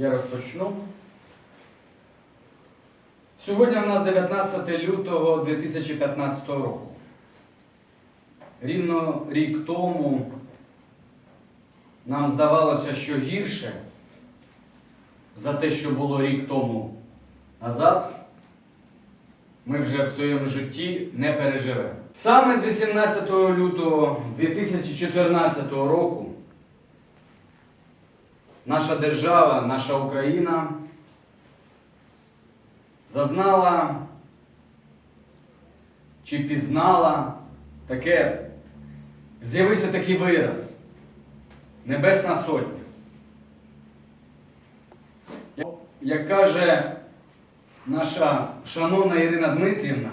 Я розпочну. Сьогодні у нас 19 лютого 2015 року. Рівно рік тому нам здавалося, що гірше за те, що було рік тому назад, ми вже в своєму житті не переживемо. Саме з 18 лютого 2014 року наша держава, наша Україна зазнала чи пізнала таке, з'явився такий вираз Небесна Сотня. Як каже наша шановна Ірина Дмитрівна,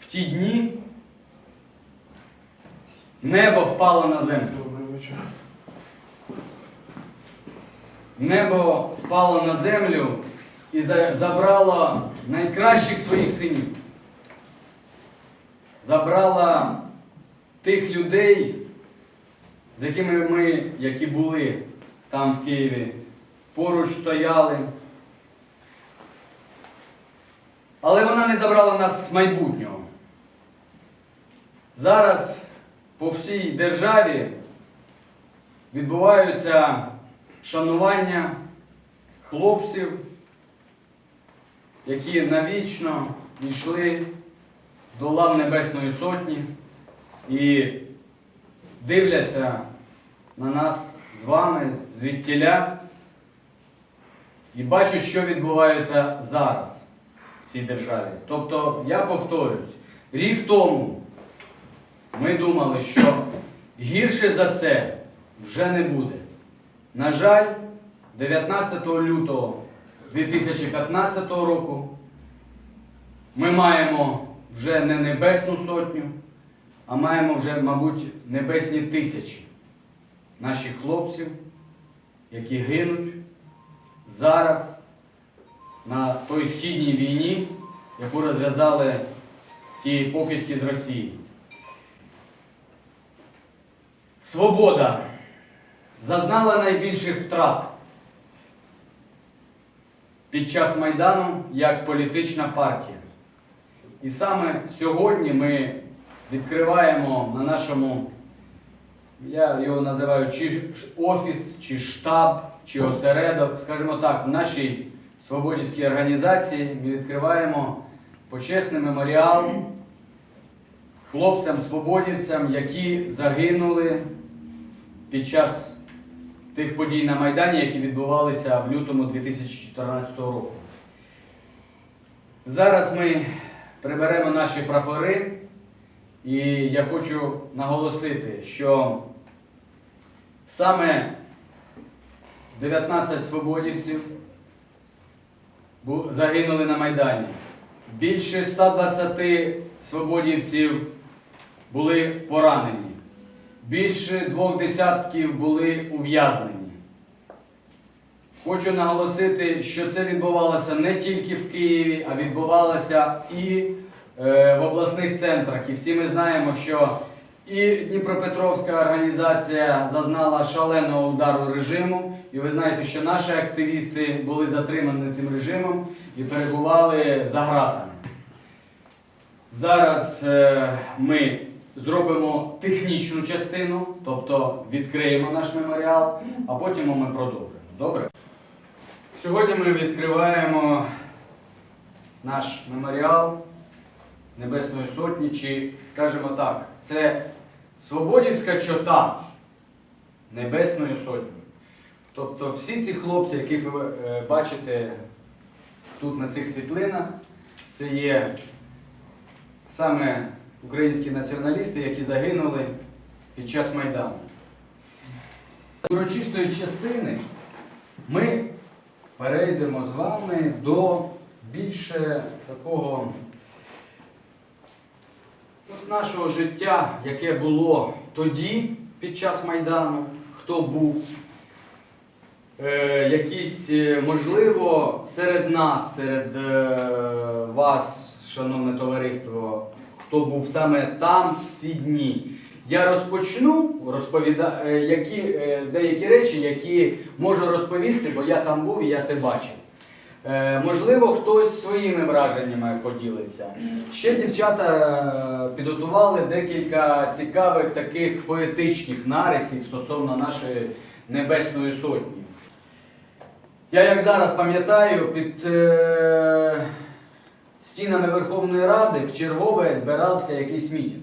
в ті дні небо впало на землю. Небо впало на землю і за- забрало найкращих своїх синів. Забрало тих людей, з якими ми, які були там в Києві, поруч стояли. Але вона не забрала нас з майбутнього. Зараз по всій державі відбуваються шанування хлопців, які навічно йшли до лав Небесної Сотні і дивляться на нас з вами звідтіля і бачать, що відбувається зараз в цій державі. Тобто, я повторюсь, рік тому ми думали, що гірше за це вже не буде. На жаль, 19 лютого 2015 року ми маємо вже не Небесну Сотню, а маємо вже, мабуть, небесні тисячі наших хлопців, які гинуть зараз на той східній війні, яку розв'язали ті покидьки з Росії. Свобода зазнала найбільших втрат під час Майдану як політична партія. І саме сьогодні ми відкриваємо на нашому, я його називаю чи офіс, чи штаб, чи осередок, скажімо так, в нашій свободівській організації ми відкриваємо почесний меморіал хлопцям-свободівцям, які загинули під час тих подій на Майдані, які відбувалися в лютому 2014 року. Зараз ми приберемо наші прапори, і я хочу наголосити, що саме 19 свободівців загинули на Майдані. Більше 120 свободівців були поранені. Більше двох десятків були ув'язнені. Хочу наголосити, що це відбувалося не тільки в Києві, а відбувалося і е, в обласних центрах. І всі ми знаємо, що і Дніпропетровська організація зазнала шаленого удару режиму. І ви знаєте, що наші активісти були затримані тим режимом і перебували за ґратами. Зараз е, ми зробимо технічну частину, тобто відкриємо наш меморіал, а потім ми продовжимо. Добре? Сьогодні ми відкриваємо наш меморіал Небесної Сотні, чи, скажімо так, це Свободівська чота Небесної Сотні. Тобто всі ці хлопці, яких ви е, бачите тут на цих світлинах, це є саме українські націоналісти, які загинули під час Майдану. Урочистої частини ми перейдемо з вами до більше такого нашого життя, яке було тоді, під час Майдану, хто був. Е, якісь, е, можливо, серед нас, серед е, вас, шановне товариство, хто був саме там в ці дні. я розпочну розповіда... е, які, е, деякі речі, які можу розповісти, бо я там був і я це бачив. Е, Можливо, хтось своїми враженнями поділиться. Ще дівчата підготували декілька цікавих таких поетичних нарисів стосовно нашої Небесної Сотні. Я як зараз пам'ятаю, під стінами Верховної Ради в чергове збирався якийсь мітинг.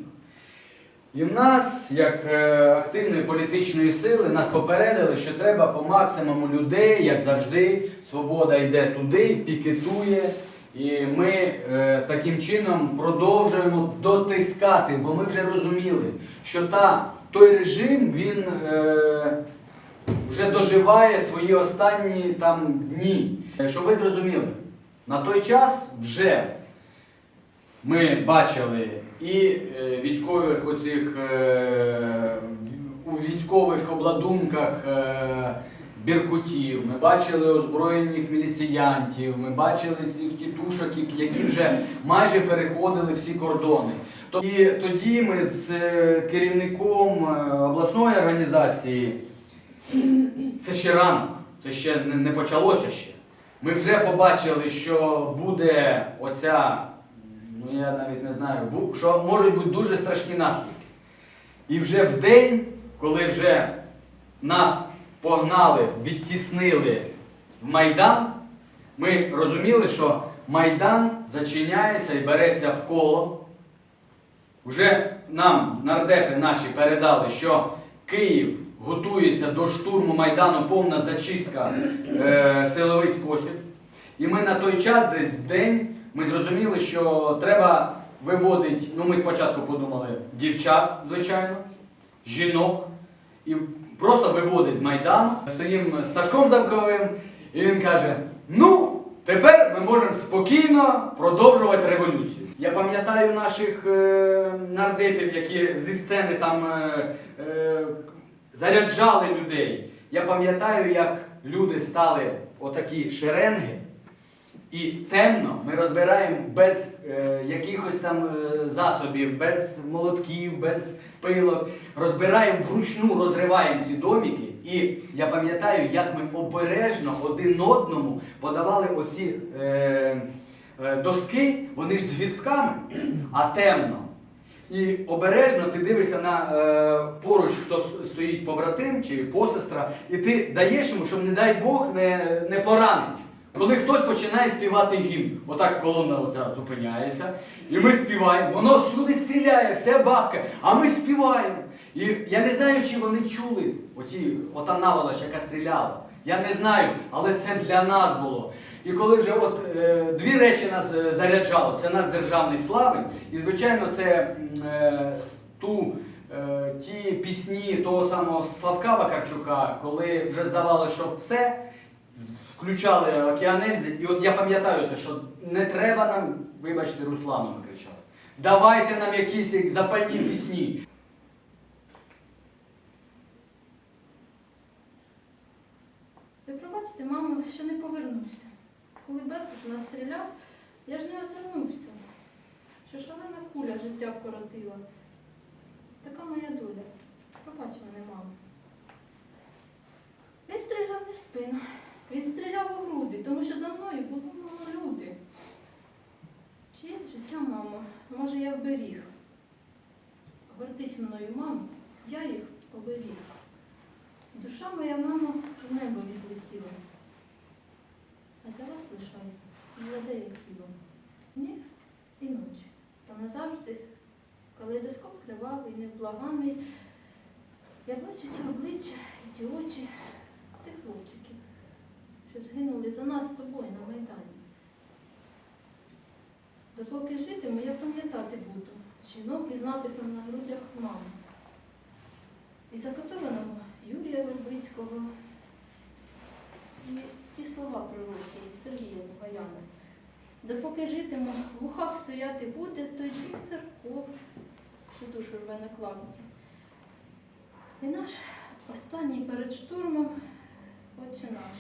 І в нас, як е, активної політичної сили, нас попередили, що треба по максимуму людей, як завжди, свобода йде туди, пікетує. І ми е, таким чином продовжуємо дотискати, бо ми вже розуміли, що та, той режим він е, вже доживає свої останні там дні. Е, Щоб ви зрозуміли, на той час вже ми бачили і е, військових оцих е, у військових обладунках е, біркутів, ми бачили озброєних міліціянтів, ми бачили цих тітушок, які- вже майже переходили всі кордони. І тоді ми з керівником обласної організації це ще рано, це ще не, почалося ще. Ми вже побачили, що буде оця, я навіть не знаю, що можуть бути дуже страшні наслідки. І вже в день, коли вже нас погнали, відтіснили в Майдан, ми розуміли, що Майдан зачиняється і береться в коло. Вже нам нардепи наші передали, що Київ готується до штурму Майдану, повна зачистка е, силовий спосіб. І ми на той час, десь в день, ми зрозуміли, що треба виводити, ну ми спочатку подумали, дівчат, звичайно, жінок, і просто виводить з Майдану. Стоїмо з Сашком Замковим, і він каже: ну, тепер ми можемо спокійно продовжувати революцію. Я пам'ятаю наших е, нардепів, які зі сцени там е, е, заряджали людей. Я пам'ятаю, як люди стали отакі шеренги. І темно ми розбираємо без е, якихось там е, засобів, без молотків, без пилок. Розбираємо вручну, розриваємо ці доміки. І я пам'ятаю, як ми обережно один одному подавали оці е, е, доски, вони ж з гвістками, а темно. І обережно ти дивишся на е, поруч, хто стоїть побратим чи посестра, і ти даєш йому, щоб, не дай Бог, не, не поранить. Коли хтось починає співати гімн, отак колона оця зупиняється, і ми співаємо, воно всюди стріляє, все бахкає, а ми співаємо. І я не знаю, чи вони чули оті, ота наволоч, яка стріляла. Я не знаю, але це для нас було. І коли вже от е, дві речі нас е, заряджало, це наш державний славень, і звичайно, це е, ту, е, ті пісні того самого Славка Вакарчука, коли вже здавалося, що все, включали океанельзи, і от я пам'ятаю це, що не треба нам, вибачте, Руслану ми кричали. Давайте нам якісь запальні пісні. Ви пробачте, мамо, ще не повернувся. Коли Беркут настріляв, я ж не озирнувся. Що шалена куля життя вкоротила. Така моя доля. Пробач мене, мамо. Він стріляв не в спину, він стріляв у груди, тому що за мною були мамо, люди. Чиє життя, мамо, може я вберіг. Гордись мною, мамо, я їх оберіг. Душа моя, мамо, в небо відлетіла. А для вас лишаю як тіло. Дні і ночі. Та назавжди калейдоскоп кривавий, невблаганий. Я бачу ті обличчя і ті очі тих хлопчиків, що згинули за нас з тобою на Майдані. Допоки житиму, я пам'ятати буду жінок із написом на грудях мами. І закатованого Юрія Вербицького, і ті слова пророчі Сергія Бугаяна. Допоки житиму, в ухах стояти буде той дім церков, що душу рве на клавті. І наш останній перед штурмом Отче наш,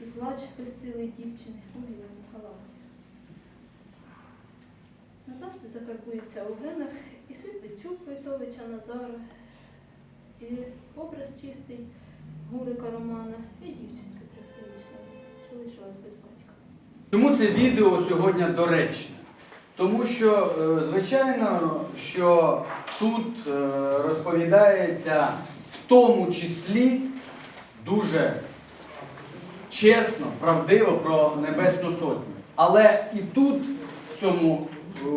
і плач безсилий дівчини у білому халаті. назавжди закарбується у венах і світлий чуб Войтовича Назара, і образ чистий Гурика Романа, і дівчинки трьохрічної, що лишилась без батька. Чому це відео сьогодні доречне? Тому що, е, звичайно, що тут е, розповідається в тому числі дуже чесно, правдиво про Небесну Сотню. Але і тут, в цьому е,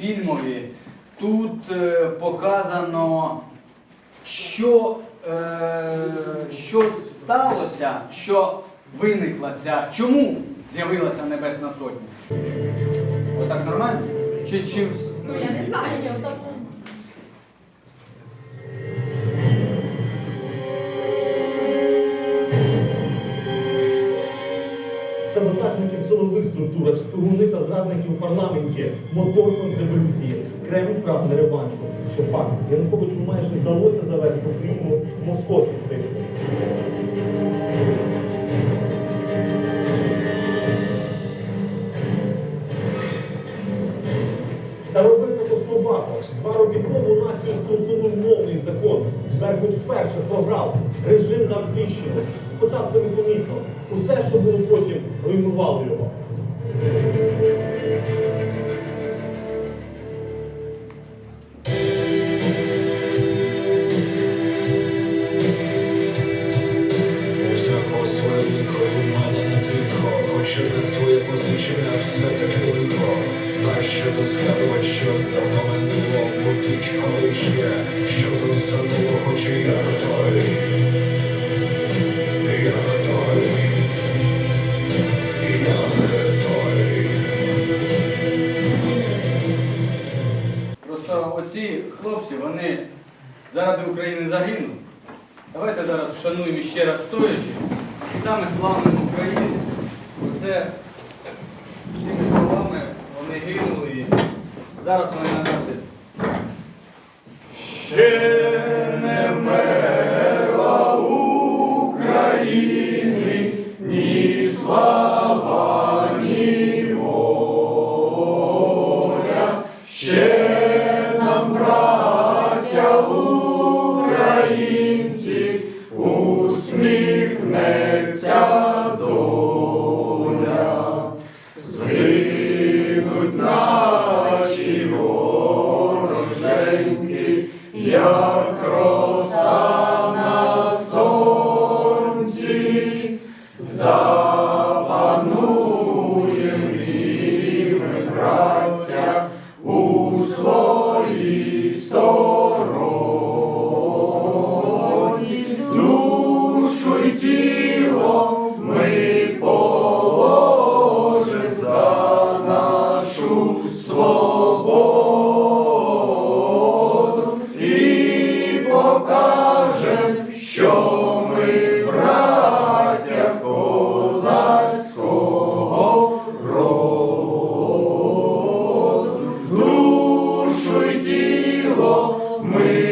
фільмові, тут е, показано, що, е, що сталося, що виникла ця, чому з'явилася Небесна Сотня. Отак нормально? Чи чим? вс- Ну я не знаю, я отак. Саботажники в силових структурах, шпигуни та зрадники в парламенті, мотор контрреволюції, Кремль прагне реваншу. Що факт, Януковичу майже вдалося завести Україну московські сильці. Та це Костовбако. Два роки тому націю закон. Беркут вперше програв. Режим нам тріщину. Спочатку непомітно. Усе, що було потім, руйнувало його. Що засануло, хоч я той. Я той. Я не. Просто оці хлопці, вони заради України загинуть. Давайте зараз вшануємо ще раз стоячи. І саме славним України. Оце цими словами вони гинули. І зараз вони назавжди. Ще не вмерла України, ні слава, ми.